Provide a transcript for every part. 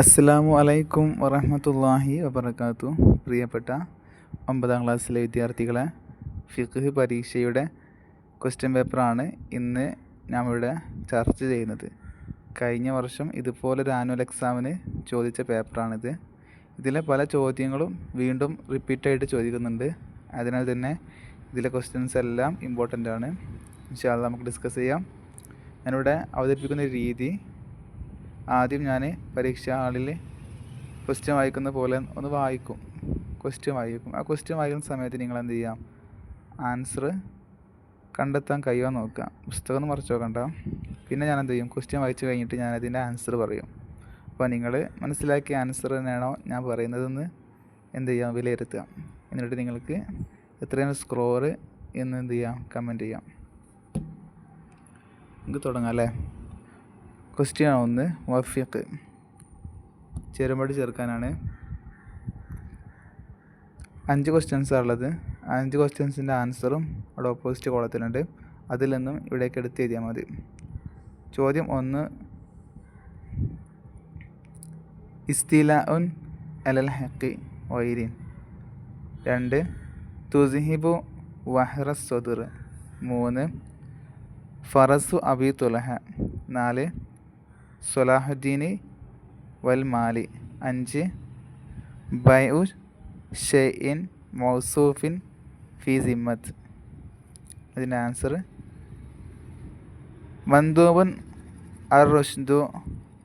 അസ്സലാമു അലൈക്കും വറഹമത്തല്ലാഹി വബർക്കാത്തു പ്രിയപ്പെട്ട ഒമ്പതാം ക്ലാസ്സിലെ വിദ്യാർത്ഥികളെ ഫിഖ് പരീക്ഷയുടെ ക്വസ്റ്റ്യൻ പേപ്പറാണ് ഇന്ന് ഞാൻ ഇവിടെ ചർച്ച ചെയ്യുന്നത്. കഴിഞ്ഞ വർഷം ഇതുപോലൊരു ആനുവൽ എക്സാമിന് ചോദിച്ച പേപ്പറാണിത് ഇതിലെ പല ചോദ്യങ്ങളും വീണ്ടും റിപ്പീറ്റായിട്ട് ചോദിക്കുന്നുണ്ട്. അതിനാൽ തന്നെ ഇതിലെ ക്വസ്റ്റ്യൻസ് എല്ലാം ഇമ്പോർട്ടന്റ് ആണ്. ഇൻഷാല്ല നമുക്ക് ഡിസ്കസ് ചെയ്യാം. ഞാനിവിടെ അവതരിപ്പിക്കുന്ന രീതി ആദ്യം ഞാൻ പരീക്ഷാ ഹാളിൽ ക്വസ്റ്റ്യൻ വായിക്കുന്ന പോലെ ഒന്ന് വായിക്കും. ക്വസ്റ്റ്യൻ വായിക്കും. ആ ക്വസ്റ്റ്യൻ വായിക്കുന്ന സമയത്ത് നിങ്ങൾ എന്ത് ചെയ്യാം? ആൻസർ കണ്ടെത്താൻ കഴിയുമോ നോക്കുക. പുസ്തകം ഒന്ന് മറിച്ച് നോക്കണ്ട. പിന്നെ ഞാൻ എന്ത് ചെയ്യും? ക്വസ്റ്റ്യൻ വായിച്ച് കഴിഞ്ഞിട്ട് ഞാൻ അതിന്റെ ആൻസർ പറയും. അപ്പോൾ നിങ്ങൾ മനസ്സിലാക്കിയ ആൻസർ തന്നെയാണോ ഞാൻ പറയുന്നതെന്ന് എന്ത് ചെയ്യാം? വിലയിരുത്തുക. എന്നിട്ട് നിങ്ങൾക്ക് എത്രയാണ് സ്കോർ എന്ന് എന്ത് ചെയ്യാം? കമന്റ് ചെയ്യാം. നമുക്ക് തുടങ്ങാം അല്ലേ? ക്വസ്റ്റ്യൻ ഒന്ന് വഫീഖ്. ചെറുപടി ചേർക്കാനാണ്. അഞ്ച് ക്വസ്റ്റ്യൻസ് ഉള്ളത്. അഞ്ച് ക്വസ്റ്റ്യൻസിന്റെ ആൻസറും അവിടെ ഓപ്പോസിറ്റ് കോളത്തിലുണ്ട് അതിൽ നിന്നും ഇവിടേക്ക് എടുത്ത് എഴുതിയാൽ മതി. ചോദ്യം ഒന്ന്. ഇസ്തില ഉൻ അലൽ ഹക്കി ഒയിരീൻ രണ്ട്. തുസിഹിബു വഹ്റ സ്വദുർ. മൂന്ന്. ഫറസു അബി തുലഹ. നാല്. സൊലാഹുദ്ദീന് വൽ മാലി. അഞ്ച്. ബൈഉ ഷെയ്ൻ മൗസൂഫിൻ ഫി സിമ്മത്ത്. അതിന്റെ ആൻസർ മന്ദൂബൻ അർ റുഷ്ദു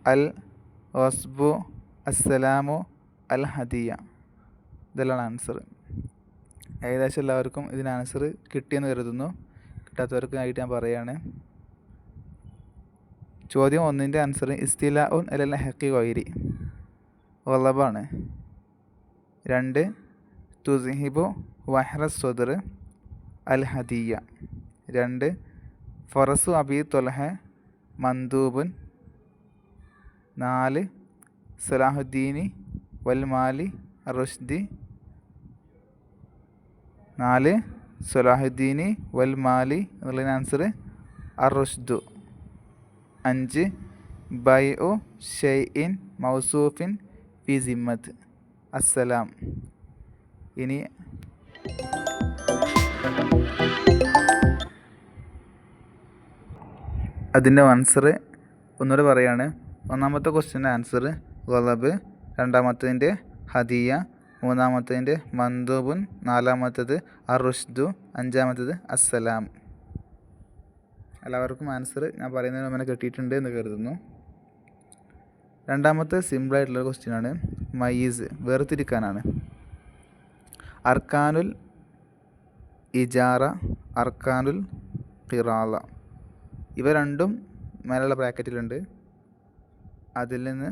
അൽ വസ്ബു അസ്സലാമു അൽ ഹദിയ. ഇതെല്ലാം ആൻസർ. ഏകദേശം എല്ലാവർക്കും ഇതിന് ആൻസർ കിട്ടിയെന്ന് കരുതുന്നു. കിട്ടാത്തവർക്കായിട്ട് ഞാൻ പറയുകയാണ് ചോദ്യം ഒന്നിന്റെ ആൻസർ ഇസ്തില ഉൻ അല്ല ഹക്കി വൈരി. വല്ലബാണ് രണ്ട് തുസിഹിബു വഹ്റ സ്വദർ അൽ ഹദിയ. രണ്ട് ഫറസു അബി തൊലഹ മന്ദൂബുൻ. നാല് സലാഹുദ്ദീനി വൽമാലി റുഷ്ദി. നാല് സലാഹുദ്ദീനി വൽമാലി എന്നുള്ളതിന് ആൻസർ അറുഷ്ദു. അഞ്ച് ബൈ ഒ ഷെയ്ഇൻ മൗസൂഫിൻ ഫി സിമ്മത്ത്. അസ്സലാം. ഇനി അതിന്റെ ആൻസർ ഒന്നുകൂടെ പറയാണ്. ഒന്നാമത്തെ ക്വസ്റ്റ്യന്റെ ആൻസർ ഗളബ് രണ്ടാമത്തതിന്റെ ഹദിയ മൂന്നാമത്തതിന്റെ മന്ദൂബുൻ നാലാമത്തത് അറുഷ്ദു അഞ്ചാമത്തത് അസ്സലാം. എല്ലാവർക്കും ആൻസർ ഞാൻ പറയുന്നതിന് അങ്ങനെ കിട്ടിയിട്ടുണ്ട് എന്ന് കരുതുന്നു. രണ്ടാമത്തെ സിമ്പിളായിട്ടുള്ള ക്വസ്റ്റ്യൻ ആണ്. മയീസ് വേർതിരിക്കാനാണ്. അർക്കാനുൽ ഇജാറ അർക്കാനുൽ ഖിറാല ഇവ രണ്ടും മേലുള്ള ബ്രാക്കറ്റിലുണ്ട്. അതിൽ നിന്ന്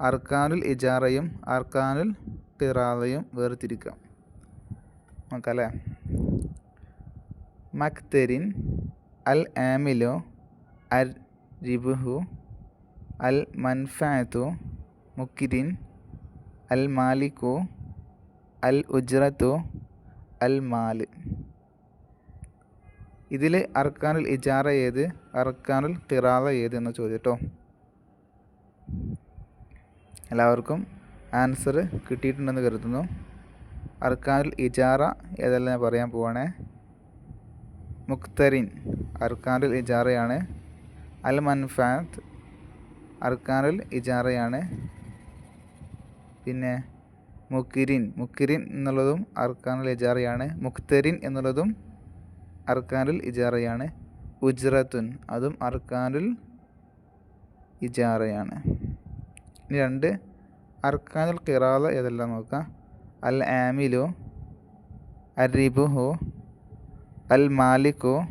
അർക്കാനുൽ ഇജാറയും അർക്കാനുൽ ഖിറാലയും വേർതിരിക്കാം നമുക്കല്ലേ മക്തരിൻ അൽ ആമിലു അർ റിബുഹു അൽ മൻഫാത്തു മുക്കിരിൻ അൽ മാലിക്കു അൽ ഉജ്റത്തു അൽ മാൽ ഇതിൽ അർക്കാനുൽ ഇജാറ ഏത്? അർക്കാനുൽ ഖിറാല ഏത് എന്ന ചോദ്യം കേട്ടോ എല്ലാവർക്കും ആൻസർ കിട്ടിയിട്ടുണ്ടെന്ന് കരുതുന്നു. അർക്കാനുൽ ഇജാറ ഏതെല്ലാം ഞാൻ പറയാൻ പോവാണേ? മുക്തരിൻ അർക്കാനുൽ ഇജാറയാണ്. അൽ മൻഫാത്ത് അർക്കാനുൽ ഇജാറയാണ്. പിന്നെ മുക്കിരിൻ മുക്കിരിൻ എന്നുള്ളതും അർക്കാനുൽ ഇജാറയാണ്. മുക്തരിൻ എന്നുള്ളതും അർക്കാനുൽ ഇജാറയാണ്. ഉജ്റത്തുൻ അതും അർക്കാനുൽ ഇജാറയാണ്. ഇനി രണ്ട് അർക്കാനുൽ കിറാദ ഏതെല്ലാം നോക്കാം? അൽ ആമിലു അരിബുഹു അൽ മാലിക്കു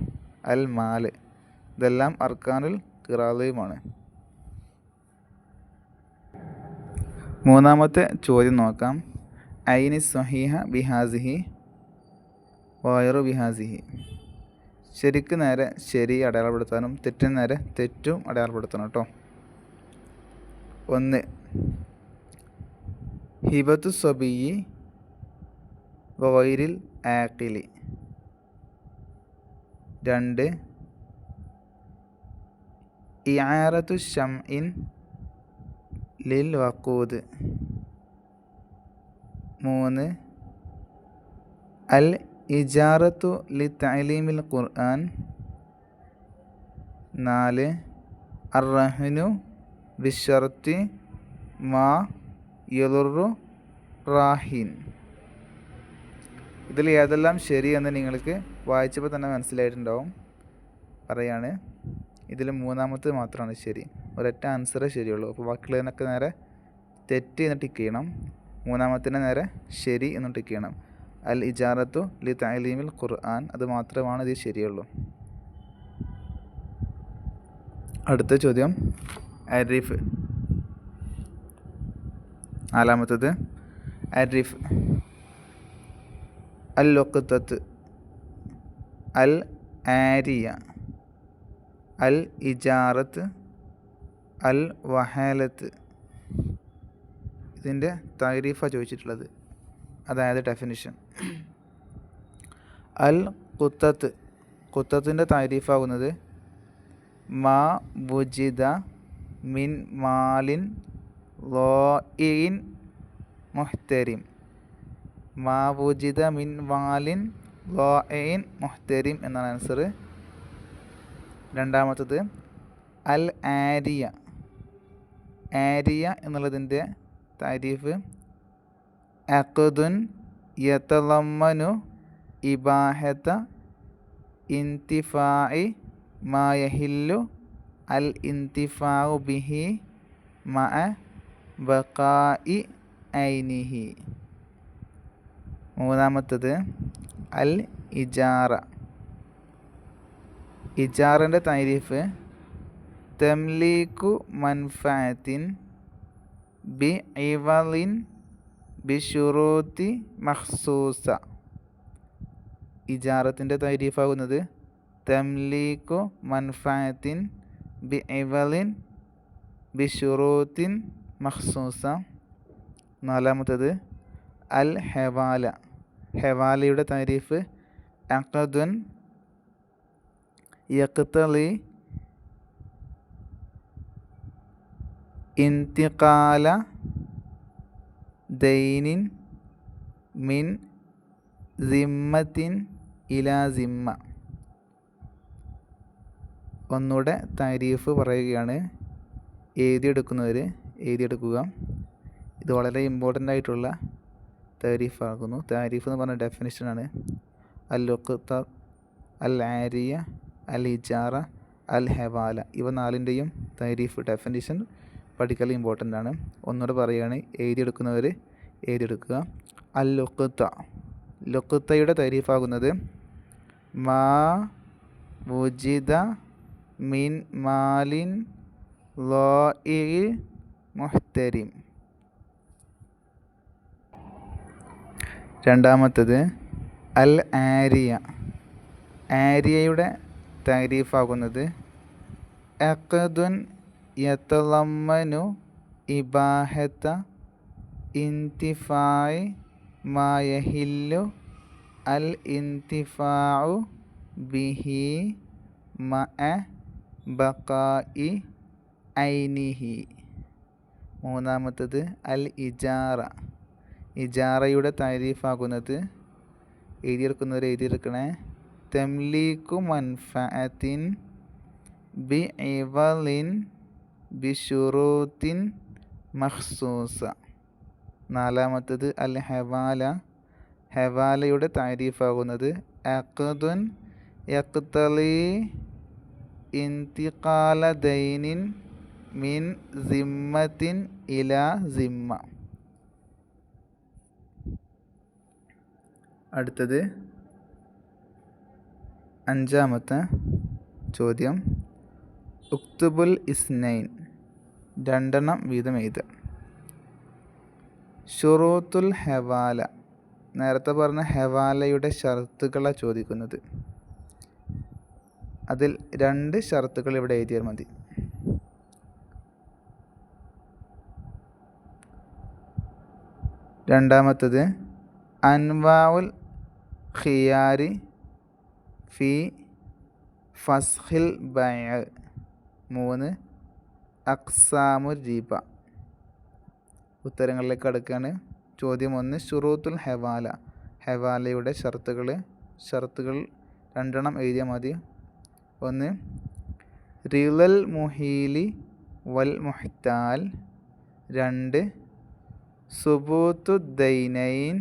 അൽ മാൽ ഇതെല്ലാം അർക്കാനുൽ കിറാദയുമാണ്. മൂന്നാമത്തെ ചോദ്യം നോക്കാം. ഐനി സ്വഹീഹ ബിഹാസിഹി വയറു ബിഹാസിഹി. ശരിക്ക് നേരെ ശരി അടയാളപ്പെടുത്താനും തെറ്റിന് നേരെ തെറ്റും അടയാളപ്പെടുത്തണം കേട്ടോ. ഒന്ന് ഹിബത്തു സ്വബിയി വൈരിൽ ആക്കിലി രണ്ട്. ഇയാറത്തു ഷംഇൻ ലിൽ വക്കൂദ് മൂന്ന്. അൽ ഇജാറത്തു ലി തലീമിൽ ഖുർആൻ. നാല്. അർറഹ്നു ബിഷർത്തി മാ യലുറു റാഹിൻ. ഇതിൽ ഏതെല്ലാം ശരിയെന്ന് നിങ്ങൾക്ക് വായിച്ചപ്പോൾ തന്നെ മനസ്സിലായിട്ടുണ്ടാവും. പറയാണ്. ഇതിൽ മൂന്നാമത്തെ മാത്രമാണ് ശരി. ഒരൊറ്റ ആൻസറേ ശരിയുള്ളൂ. അപ്പോൾ ബാക്കിയുള്ളതിനൊക്കെ നേരെ തെറ്റ് എന്ന് ടിക്ക് ചെയ്യണം. മൂന്നാമത്തിന് നേരെ ശരി എന്ന് ടിക്ക് ചെയ്യണം. അൽ ഇജാറത്തു ലി തലീമിൽ ഖുർആൻ. അത് മാത്രമാണ് ഇത് ശരിയുള്ളൂ. അടുത്ത ചോദ്യം. അരിഫ്. നാലാമത്തത്. അരിഫ്. അൽ ലൊക്കത്തത്ത്. അൽ ആരിയ അൽ ഇജാറത്ത് അൽ വഹാലത്ത്. ഇതിന്റെ താരീഫ ചോദിച്ചിട്ടുള്ളത്. അതായത് ഡെഫിനിഷൻ അൽ കുത്തത്ത്. കുത്തത്തിന്റെ താരീഫാകുന്നത് മാ ബുജിദ മിൻ മാലിൻ ലോയിൻ മുഹ്തരിം. മാ ബുജിദ മിൻ മാലിൻ ലോയിൻ മുഹ്തരിം എന്നാണ് ആൻസർ രണ്ടാമത്തത് അൽ ആരിയ. ആരിയ എന്നുള്ളതിന്റെ താരീഫ്. അഖദുൻ യതലമ്മനു ഇബാഹത ഇന്തിഫായി മായഹില്ലു അൽ ഇന്തിഫാഉ ബിഹി മഅ ബഖായി ഐനിഹി. മൂന്നാമത്തത് അൽ ഇജാറ ഇജാറിന്റെ താരീഫ് തംലീക്കു മൻഫാത്തിൻ ബി ഇവലിൻ ബിഷുറൂത്തി മഹ്സൂസ ഇജാറത്തിന്റെ താരീഫാകുന്നത് തംലീക്കു മൻഫാത്തിൻ ബി ഇവലിൻ ബിഷുറൂത്തിൻ മഹ്സൂസ നാലാമത്തത് അൽ ഹെവാല ഹെവാലയുടെ താരീഫ് അക്കദുൻ യക്തലി ഇന്തിക്കാല ദൈനിൻ മിൻ സിമ്മത്തിൻ ഇലാ സിമ്മ. ഒന്നുകൂടെ താരീഫ് പറയുകയാണ്. എഴുതിയെടുക്കുന്നവർ എഴുതിയെടുക്കുക. ഇത് വളരെ ഇമ്പോർട്ടന്റ് ആയിട്ടുള്ള താരീഫ് ആകുന്നു താരീഫ് എന്ന് പറഞ്ഞ ഡെഫിനിഷനാണ് അൽ ഒക്കുത്ത അൽ ആരിയ അൽ ഇജാറ അൽ ഹെവാല ഇവ നാലിന്റെയും താരീഫ് ഡെഫിനിഷൻ പഠിക്കൽ ഇമ്പോർട്ടന്റ് ആണ്. ഒന്നുകൂടെ പറയുകയാണ് എഴുതിയെടുക്കുന്നവർ എഴുതിയെടുക്കുക. അൽ ലൊക്കുത്ത ലൊക്കുത്തയുടെ താരീഫാകുന്നത് മാ വുജിദ മിൻ മാലിൻ ലോ ഇ മുഹ്തരിം. രണ്ടാമത്തത് അൽ ആരിയ. ആരിയയുടെ താരീഫാകുന്നത് അഖദുൻ യത്തലമ്മനു ഇബാഹത്ത ഇന്തിഫായ് മായഹില്ലു അൽ ഇൻതിഫാഉ ബിഹി മ ബക്കായി ഐനിഹി. മൂന്നാമത്തത് അൽ ഇജാറ. ഇജാറയുടെ താരീഫാകുന്നത് എഴുതിയെടുക്കുന്നവർ എഴുതിയെടുക്കണേ. തെംലീക്കു മൻഫഅത്തിൻ ബി ഇവലിൻ ബിഷുറൂത്തിൻ മഹ്സൂസ നാലാമത്തത് അൽ ഹെവാല. ഹെവാലയുടെ താരീഫാകുന്നത് അഖദുൻ യക്തലി ഇന്തിക്കാല ദൈനിൻ മിൻ സിമ്മത്തിൻ ഇല സിമ്മ. അടുത്തത് അഞ്ചാമത്തെ ചോദ്യം. ഉക്തുബുൽ ഇസ്നൈൻ രണ്ടെണ്ണം വീതം എഴുതുക ഷുറൂത്തുൽ ഹെവാല നേരത്തെ പറഞ്ഞ ഹെവാലയുടെ ഷർത്തുകളാണ് ചോദിക്കുന്നത്. അതിൽ രണ്ട് ഷർത്തുകൾ ഇവിടെ എഴുതിയാൽ മതി. രണ്ടാമത്തത് അൻവാവുൽ ഖിയാരി ഫി ഫസ്ഹിൽ ബയ മൂന്ന് അക്സാമു ജീബ ഉത്തരങ്ങളിലേക്ക് അടുക്കുകയാണ് ചോദ്യം ഒന്ന് ഷുറൂത്തുൽ ഹെവാല. ഹെവാലയുടെ ഷർത്തുകൾ ഷർത്തുകൾ രണ്ടെണ്ണം എഴുതിയാൽ മതി. ഒന്ന് റിലൽ മുഹീലി വൽ മുഹ്താൽ. രണ്ട് സുബൂത്തുദ്ദൈനൈൻ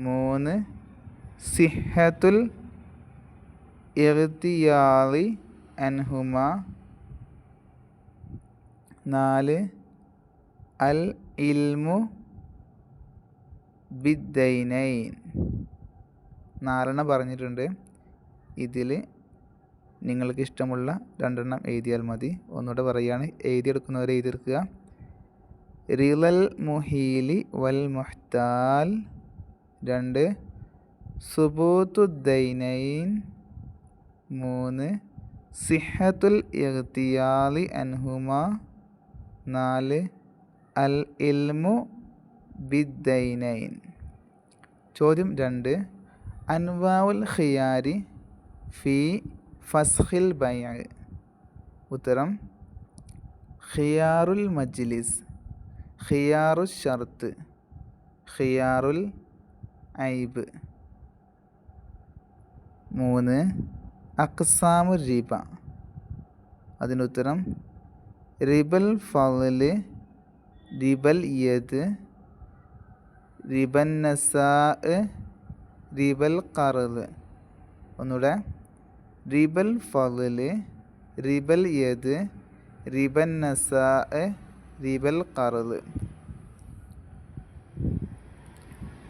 മൂന്ന്. സിഹത്തുൽ ഇർത്തിയാറി അൻഹുമ. നാല്. അൽ ഇൽമു ബിദ്ദൈനൈൻ. നാലെണ്ണം പറഞ്ഞിട്ടുണ്ട്. ഇതിൽ നിങ്ങൾക്ക് ഇഷ്ടമുള്ള രണ്ടെണ്ണം എഴുതിയാൽ മതി. ഒന്നുകൂടെ പറയുകയാണ് എഴുതിയെടുക്കുന്നവരെ എഴുതിയെടുക്കുക. റിലൽ മുഹീലി വൽ മുഹ്താൽ. രണ്ട്. സുബൂത്തുദ്ദൈനൈൻ. മൂന്ന്. സിഹത്തുൽ ഇഖ്തിയാലി അൻഹുമ. നാല്. അൽ ഇൽമു ബിദ്ദൈനൈൻ. ചോദ്യം രണ്ട്. അൻവാവുൽ ഖിയാരി ഫി ഫസ്ഹിൽ ബൈ ഉത്തരം ഖിയാറുൽ മജ്ലിസ് ഖിയാറു ഷർത്ത് ഖിയാറുൽ ഐബ് മൂന്ന് അക്സാമു റിബ. അതിനുത്തരം റിബൽ ഫലിൽ റിബൽ യത് റിബൻ നസാ റിബൽ കറൽ. ഒന്നുകൂടെ റിബൽ ഫലിൽ റിബൽ യത് റിബൻ നസാ റിബൽ കറൽ.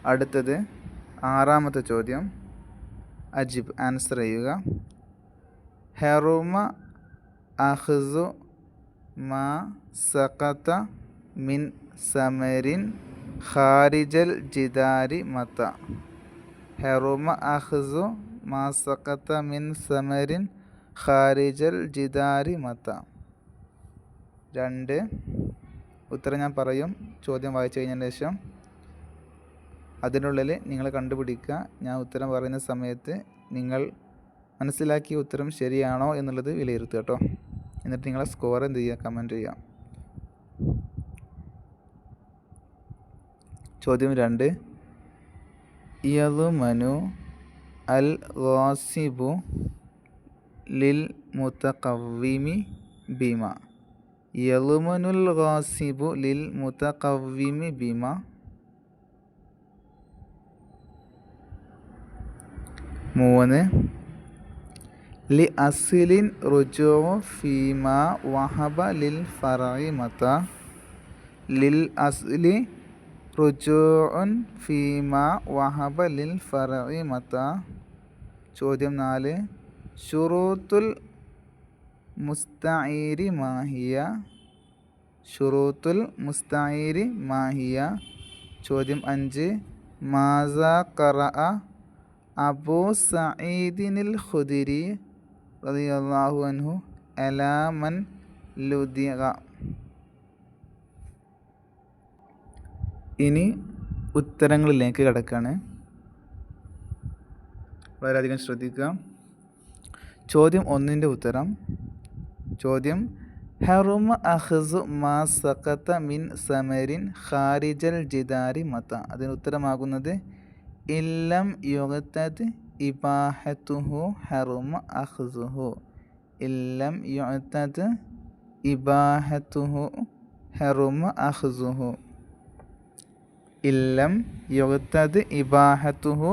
അടുത്തത് ആറാമത്തെ ചോദ്യം. അജിബ് ആൻസർ ചെയ്യുക. ഹെറുമ അഹ്സു മാ സഖത്ത മിൻ സമരിൻ ഖാരിജൽ ജിദാരി മത ഹെറുമ അഹ്സു മാ സഖത്ത മിൻ സമരിൻ ഖാരിജൽ ജിദാരി മത രണ്ട്. ഉത്തരം ഞാൻ പറയും. ചോദ്യം വായിച്ചു കഴിഞ്ഞതിന് ശേഷം അതിനുള്ളിൽ നിങ്ങൾ കണ്ടുപിടിക്കുക. ഞാൻ ഉത്തരം പറയുന്ന സമയത്ത് നിങ്ങൾ മനസ്സിലാക്കിയ ഉത്തരം ശരിയാണോ എന്നുള്ളത് വിലയിരുത്തുക കേട്ടോ. എന്നിട്ട് നിങ്ങളെ സ്കോർ എന്ത് ചെയ്യുക? കമന്റ് ചെയ്യുക. ചോദ്യം രണ്ട്. യലുമനു അൽ ഗാസിബു ലിൽ മുത്തഖവ്വിമി ബിമ. യലുമനുൽ ഗാസിബു ലിൽ മുത്തഖവ്വിമി ബിമ. മൂന്ന് ലി അസിലിൻ റുജോ ഫീമ വഹബ ലിൽ ഫറൈ മത. ലിൽ അസ്ലി റുജോൻ ഫീമ വഹബ ലിൽ ഫറൈ മത. ചോദ്യം നാല്. ഷുറൂത്തുൽ മുസ്തഈരി മാഹിയ. ഷുറൂത്തുൽ മുസ്തഈരി മാഹിയ. ചോദ്യം അഞ്ച്. മാസ കറ അബൂ സഈദിനിൽ ഖുദിരി റളിയല്ലാഹു അൻഹു അലാമൻ ലുദിയ ഇനി ഉത്തരങ്ങളിലേക്ക് കിടക്കാണ്. വളരെയധികം ശ്രദ്ധിക്കുക. ചോദ്യം ഒന്നിന്റെ ഉത്തരം. ചോദ്യം ഹെറുമ അഹ്സു മാ സഖത്ത മിൻ സമരിൻ ഖാരിജൽ ജിദാരി മത. അതിന് ഉത്തരമാകുന്നത് ഇല്ലം യുഗത്തത് ഇബാഹത്തുഹു ഹറുമ അഹ്സുഹു ഇല്ലം യുഗത്തത് ഇബാഹത്തുഹു ഹറുമ അഹ്സുഹു ഇല്ലം യുഗത്തത് ഇബാഹത്തുഹു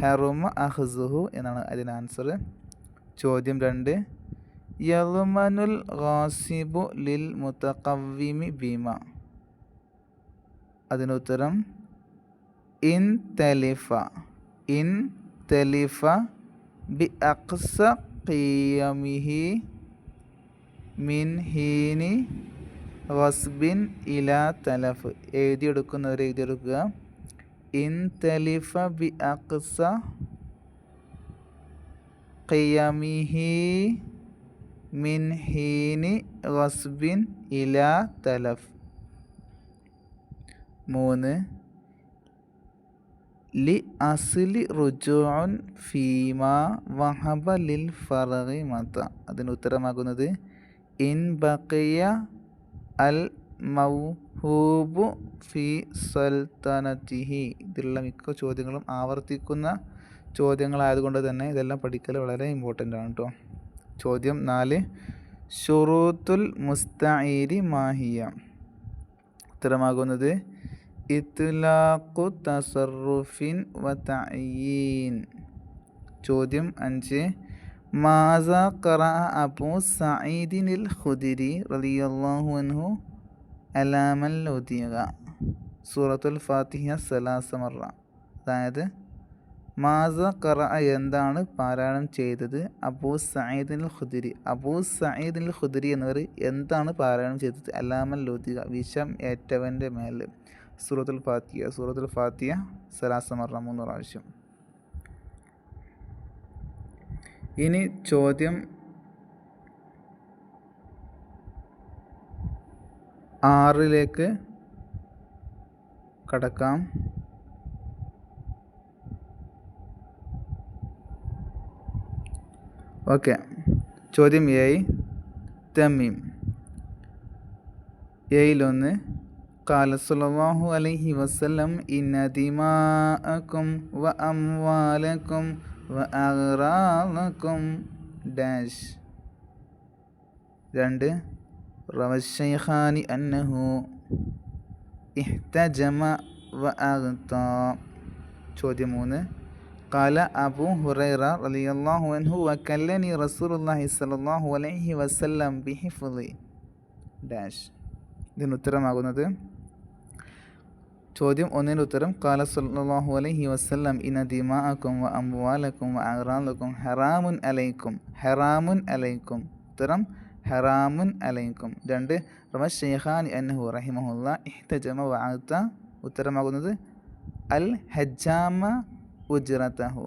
ഹറുമ അഹ്സുഹു എന്നാണ് അതിന് ആൻസർ ചോദ്യം രണ്ട്. യലുമനുൽ ഗാസിബു ലിൽ മുത്തഖവ്വിമി ബീമ. അതിനുത്തരം ഇൻ തലിഫ ഇൻ തലിഫ ബി അക്സ ഖിയമിഹി മിൻ ഹീനി ഗസ്ബിൻ ഇല തലഫ് എഴുതിയെടുക്കുന്നവർ എഴുതിയെടുക്കുക. ഇൻ തലിഫ ബി അക്സ ഖിയമിഹി മിൻ ഹീനി ഗസ്ബിൻ ഇല തലഫ് മൂന്ന്. ലി അസ്ലി റുജുഉൻ ഫീമ വഹബ ലിൽ ഫറഹി മത അതിന് ഉത്തരമാകുന്നത് ഇൻ ബക്കിയ അൽ മൗഹൂബു ഫി സൽത്തനത്തിഹി ഇതിലുള്ള മിക്ക ചോദ്യങ്ങളും ആവർത്തിക്കുന്ന ചോദ്യങ്ങളായതുകൊണ്ട് തന്നെ ഇതെല്ലാം പഠിക്കൽ വളരെ ഇമ്പോർട്ടന്റ് ആണ് കേട്ടോ ചോദ്യം നാല് ഷുറൂത്തുൽ മുസ്തഈരി മാഹിയ. ഉത്തരമാകുന്നത് ഇത്ലാഖു തസറുഫിൻ വതഈൻ ചോദ്യം അഞ്ച്. മാസ കറ അബു സഈദിനിൽ ഖുദരി റളിയല്ലാഹു അൻഹു അലാമൽ ഉദിയ സൂറത്തുൽ ഫാത്തിഹ സലാസ മറ. അതായത് മാസ ഖറ എന്താണ് പാരായണം ചെയ്തത്? അബൂ സഈദിൻ ഖുദരി. അബൂ സഈദിൻ ഖുദരി എന്നവർ എന്താണ് പാരായണം ചെയ്തത്? അലാമൽ ലുദിക വിഷം ഏറ്റവന്റെ മേൽ സൂറത്തുൽ ഫാത്തിയ സൂറത്തുൽ ഫാത്തിയ സലാസ മറ മൂന്ന് പ്രാവശ്യം. ഇനി ചോദ്യം ആറിലേക്ക് കടക്കാം. ഓക്കെ. ചോദ്യം എ തമ്മീം ഏഴിലൊന്ന് قال صلى الله عليه وسلم إن دماءكم وأموالكم وأغراضكم ഡാഷ് രണ്ട് റവശൈഖാനി അന്നഹു ഇഹ്തജമ വ അഗ്ത ചോദ്യം മൂന്ന് قال أبو هريرة رضي الله عنه وكلني رسول الله صلى الله عليه وسلم بحفظ ഡാഷ് ഇതിന് ഉത്തരമാകുന്നത് ചോദ്യം ഒന്നിന്റെ ഉത്തരം കാല സല്ലല്ലാഹു അലൈഹി വസ്ലം ഇന ദിമാഅക്കും വ അഹ്റാലക്കും വ ഹറാമുൻ അലൈക്കും ഹെറാമുൻ അലൈക്കും. ഉത്തരം ഹെറാമുൻ അലൈക്കും. രണ്ട് റമ ഷെയ്ഖാൻ അന്നഹു റഹിമഹുല്ല ഇഹ്തജമ വ അഗ്ത. ഉത്തരമാകുന്നത് അൽ ഹജാമ ഉജ്റത്തഹു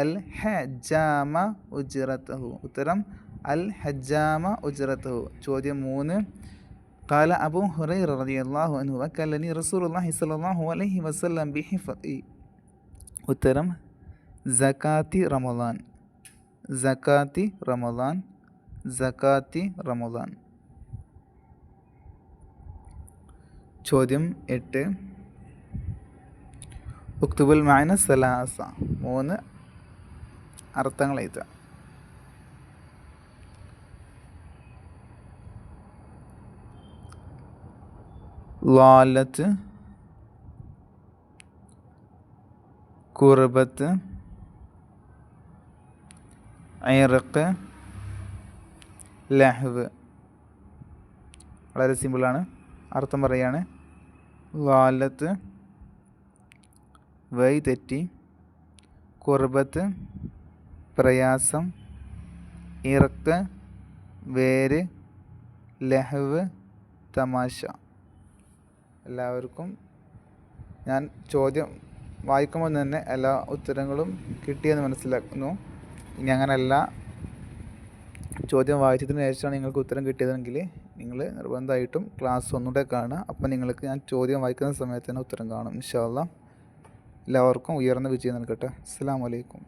അൽ ഹജാമ ഉജ്റത്തഹു ഉത്തരം അൽ ഹജാമ ഉജ്റത്തഹു ചോദ്യം മൂന്ന് قال أبو هريرة رضي الله عنه وكلني رسول الله صلى الله عليه وسلم بحفظ ഉത്തരം സക്കാത്തി റമദാൻ സക്കാത്തി റമദാൻ സക്കാത്തി റമദാൻ ചോദ്യം എട്ട് ഉക്തുബുൽ മായന സലാസ മൂന്ന് അർത്ഥങ്ങൾ എഴുതുക ലാലത്ത് കുർബത്ത് ഐറക്ക് ലഹ്വ്. വളരെ സിമ്പിളാണ് അർത്ഥം പറയാണ്. ലാലത്ത് വൈ തെറ്റി കുർബത്ത് പ്രയാസം ഇറക്ക് വേര് ലഹ്വ് തമാശ. എല്ലാവർക്കും ഞാൻ ചോദ്യം വായിക്കുമ്പോൾ തന്നെ എല്ലാ ഉത്തരങ്ങളും കിട്ടിയെന്ന് മനസ്സിലാക്കുന്നു. ഇനി അങ്ങനെയല്ല ചോദ്യം വായിച്ചതിന് ശേഷമാണ് നിങ്ങൾക്ക് ഉത്തരം കിട്ടിയതെങ്കിൽ നിങ്ങൾ നിർബന്ധമായിട്ടും ക്ലാസ് ഒന്നുകൂടെ കാണുക. അപ്പോൾ നിങ്ങൾക്ക് ഞാൻ ചോദ്യം വായിക്കുന്ന സമയത്ത് തന്നെ ഉത്തരം കാണും. ഇൻഷാല്ല എല്ലാവർക്കും ഉയർന്ന വിജയം നൽകട്ടെ. അസ്സാം വലൈക്കും